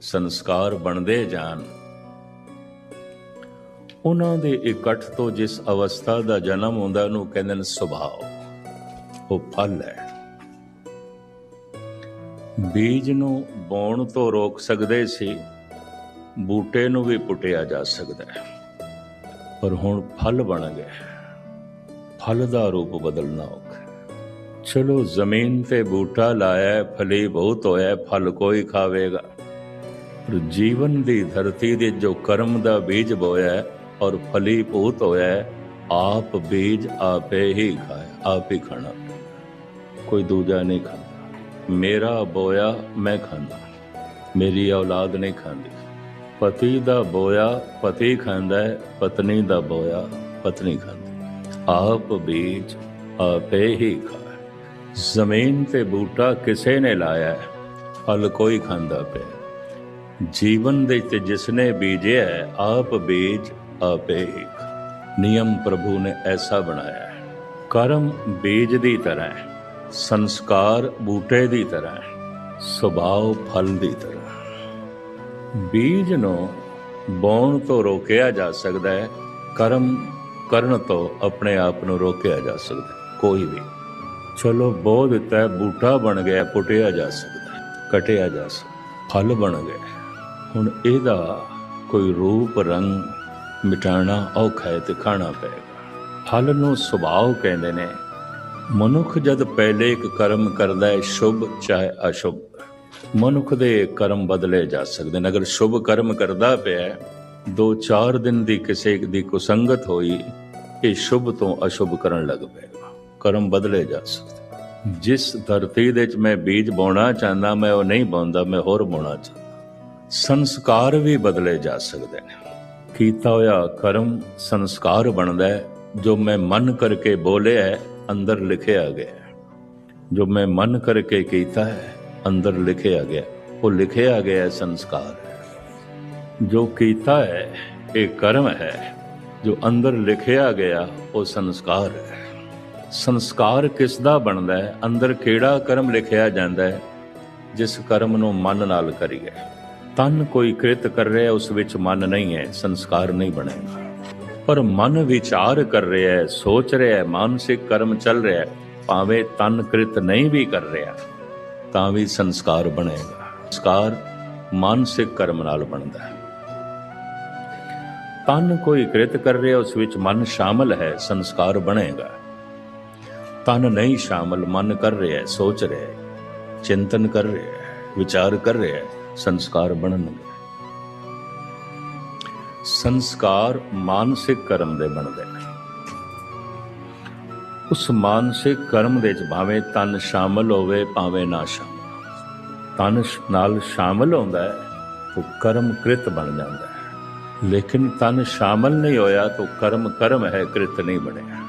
ਸੰਸਕਾਰ ਬਣਦੇ ਜਾਣ। ਉਹਨਾਂ ਦੇ ਇਕੱਠ ਤੋਂ ਜਿਸ ਅਵਸਥਾ ਦਾ ਜਨਮ ਹੁੰਦਾ ਉਹਨੂੰ ਕਹਿੰਦੇ ਨੇ ਸੁਭਾਅ। ਉਹ ਫਲ ਹੈ। ਬੀਜ ਨੂੰ ਬੋਣ ਤੋਂ ਰੋਕ ਸਕਦੇ ਸੀ ਬੂਟੇ ਨੂੰ ਵੀ ਪੁੱਟਿਆ ਜਾ ਸਕਦਾ ਹੈ। ਪਰ ਹੁਣ ਫਲ ਬਣ ਗਿਆ ਫਲ ਦਾ ਰੂਪ ਬਦਲਣਾ ਔਖਾ ਚਲੋ ਜ਼ਮੀਨ ਤੇ ਬੂਟਾ ਲਾਇਆ ਹੈ, ਫਲੀ ਬਹੁਤ ਹੋਇਆ ਫਲ ਕੋਈ ਖਾਵੇਗਾ। ਪਰ ਜੀਵਨ ਦੀ ਧਰਤੀ ਦੇ ਜੋ ਕਰਮ ਦਾ ਬੀਜ ਬੋਇਆ ਔਰ ਫਲੀ ਭੂਤ ਹੋਇਆ ਆਪ ਬੀਜ ਆਪੇ ਹੀ ਖਾਇਆ, ਆਪ ਹੀ ਖਾਣਾ। ਕੋਈ ਦੂਜਾ ਨਹੀਂ ਖਾਂਦਾ। ਮੇਰਾ ਬੋਇਆ ਮੈਂ ਖਾਂਦਾ। ਮੇਰੀ ਔਲਾਦ ਨਹੀਂ ਖਾਂਦੀ। ਪਤੀ ਦਾ ਬੋਇਆ ਪਤੀ ਖਾਂਦਾ ਹੈ, ਪਤਨੀ ਦਾ ਬੋਇਆ ਪਤਨੀ ਖਾਂਦੀ। ਆਪ ਬੀਜ ਆਪੇ ਹੀ ਖਾਇਆ। ਜ਼ਮੀਨ ਤੇ ਬੂਟਾ ਕਿਸੇ ਨੇ ਲਾਇਆ ਫਲ ਕੋਈ ਖਾਂਦਾ ਪਿਆ। ਜੀਵਨ ਦੇ ਤੇ ਜਿਸਨੇ ਬੀਜਿਆ ਆਪ ਬੀਜ ਆਪੇ ਨਿਯਮ ਪ੍ਰਭੂ ਨੇ ਐਸਾ ਬਣਾਇਆ ਹੈ। ਕਰਮ ਬੀਜ ਦੀ ਤਰ੍ਹਾਂ ਹੈ ਸੰਸਕਾਰ ਬੂਟੇ ਦੀ ਤਰ੍ਹਾਂ ਹੈ ਸੁਭਾਅ ਫਲ ਦੀ ਤਰ੍ਹਾਂ ਬੀਜ ਨੂੰ ਬੋਣ ਤੋਂ ਰੋਕਿਆ ਜਾ ਸਕਦਾ ਹੈ ਕਰਮ ਕਰਨ ਤੋਂ ਆਪਣੇ ਆਪ ਨੂੰ ਰੋਕਿਆ ਜਾ ਸਕਦਾ ਕੋਈ ਵੀ। ਚਲੋ ਬੋ ਦਿੱਤਾ ਬੂਟਾ ਬਣ ਗਿਆ ਪੁੱਟਿਆ ਜਾ ਸਕਦਾ ਹੈ, ਕਟਿਆ ਜਾ ਸਕਦਾ ਫਲ ਬਣ ਗਿਆ। ਹੁਣ ਇਹਦਾ ਕੋਈ ਰੂਪ, ਰੰਗ ਮਿਟਾਣਾ ਔਖਾ ਹੈ ਤੇ ਖਾਣਾ ਪਏਗਾ। ਫਲ ਨੂੰ ਸੁਭਾਅ ਕਹਿੰਦੇ ਨੇ, ਮਨੁੱਖ ਜਦ ਪਹਿਲੇ ਇੱਕ ਕਰਮ ਕਰਦਾ ਹੈ, ਸ਼ੁਭ ਚਾਹੇ ਅਸ਼ੁਭ। ਮਨੁੱਖ ਦੇ ਕਰਮ ਬਦਲੇ ਜਾ ਸਕਦੇ ਨੇ। ਅਗਰ ਸ਼ੁਭ ਕਰਮ ਕਰਦਾ ਪਿਆ ਦੋ ਚਾਰ ਦਿਨ ਦੀ ਕਿਸੇ ਦੀ ਕੁਸੰਗਤ ਹੋਈ, ਇਹ ਸ਼ੁਭ ਤੋਂ ਅਸ਼ੁਭ ਕਰਨ ਲੱਗ ਪਏਗਾ। ਕਰਮ ਬਦਲੇ ਜਾ ਸਕਦੇ ਜਿਸ ਧਰਤੀ ਦੇ ਵਿੱਚ ਮੈਂ ਬੀਜ ਬੋਣਾ ਚਾਹੁੰਦਾ, ਮੈਂ ਉਹ ਨਹੀਂ ਬੋਂਦਾ, ਮੈਂ ਹੋਰ ਬੋਣਾ ਚਾਹੁੰਦਾ। ਸੰਸਕਾਰ ਵੀ ਬਦਲੇ ਜਾ ਸਕਦੇ ਨੇ। ਕੀਤਾ ਹੋਇਆ ਕਰਮ ਸੰਸਕਾਰ ਬਣਦਾ ਹੈ। ਜੋ ਮੈਂ ਮਨ ਕਰਕੇ ਬੋਲਿਆ ਹੈ, ਅੰਦਰ ਲਿਖਿਆ ਗਿਆ ਜੋ ਮੈਂ ਮਨ ਕਰਕੇ ਕੀਤਾ ਹੈ, ਅੰਦਰ ਲਿਖਿਆ ਗਿਆ ਉਹ ਲਿਖਿਆ ਗਿਆ ਸੰਸਕਾਰ ਜੋ ਕੀਤਾ ਹੈ, ਇਹ ਕਰਮ ਹੈ। ਜੋ ਅੰਦਰ ਲਿਖਿਆ ਗਿਆ, ਉਹ ਸੰਸਕਾਰ ਹੈ। ਸੰਸਕਾਰ ਕਿਸ ਦਾ ਬਣਦਾ ਹੈ? ਅੰਦਰ ਕਿਹੜਾ ਕਰਮ ਲਿਖਿਆ ਜਾਂਦਾ ਹੈ? ਜਿਸ ਕਰਮ ਨੂੰ ਮਨ ਨਾਲ ਕਰੀਏ। ਤਨ ਕੋਈ ਕ੍ਰਿਤ ਕਰ ਰਿਹਾ ਉਸ ਵਿੱਚ ਮਨ ਨਹੀਂ ਹੈ, ਸੰਸਕਾਰ ਨਹੀਂ ਬਣੇਗਾ ਪਰ ਮਨ ਵਿਚਾਰ ਕਰ ਰਿਹਾ ਹੈ, ਸੋਚ ਰਿਹਾ ਹੈ, ਮਾਨਸਿਕ ਕਰਮ ਚੱਲ ਰਿਹਾ ਹੈ, ਭਾਵੇਂ ਤਨ ਕ੍ਰਿਤ ਨਹੀਂ ਵੀ ਕਰ ਰਿਹਾ, ਤਾਂ ਵੀ ਸੰਸਕਾਰ ਬਣੇਗਾ। ਸੰਸਕਾਰ ਮਾਨਸਿਕ ਕਰਮ ਨਾਲ ਬਣਦਾ ਹੈ। ਤਨ ਕੋਈ ਕ੍ਰਿਤ ਕਰ ਰਿਹਾ, ਉਸ ਵਿੱਚ ਮਨ ਸ਼ਾਮਲ ਹੈ, ਸੰਸਕਾਰ ਬਣੇਗਾ। ਤਨ ਨਹੀਂ ਸ਼ਾਮਲ, ਮਨ ਕਰ ਰਿਹਾ ਹੈ, ਸੋਚ ਰਿਹਾ ਹੈ, ਚਿੰਤਨ ਕਰ ਰਿਹਾ ਹੈ, ਵਿਚਾਰ ਕਰ ਰਿਹਾ ਹੈ। ਸੰਸਕਾਰ ਬਣਨਗੇ ਸੰਸਕਾਰ ਮਾਨਸਿਕ ਕਰਮ ਦੇ ਬਣਦੇ ਨੇ। ਉਸ ਮਾਨਸਿਕ ਕਰਮ ਦੇ ਵਿੱਚ ਭਾਵੇਂ ਤਨ ਸ਼ਾਮਲ ਹੋਵੇ, ਭਾਵੇਂ ਨਾ ਸ਼ਾਮਲ ਤਨ ਨਾਲ ਸ਼ਾਮਲ ਹੁੰਦਾ ਹੈ ਤਾਂ ਕਰਮ ਕ੍ਰਿਤ ਬਣ ਜਾਂਦਾ ਹੈ। ਲੇਕਿਨ ਤਨ ਸ਼ਾਮਲ ਨਹੀਂ ਹੋਇਆ ਤਾਂ ਕਰਮ ਕਰਮ ਹੈ, ਕ੍ਰਿਤ ਨਹੀਂ ਬਣਿਆ।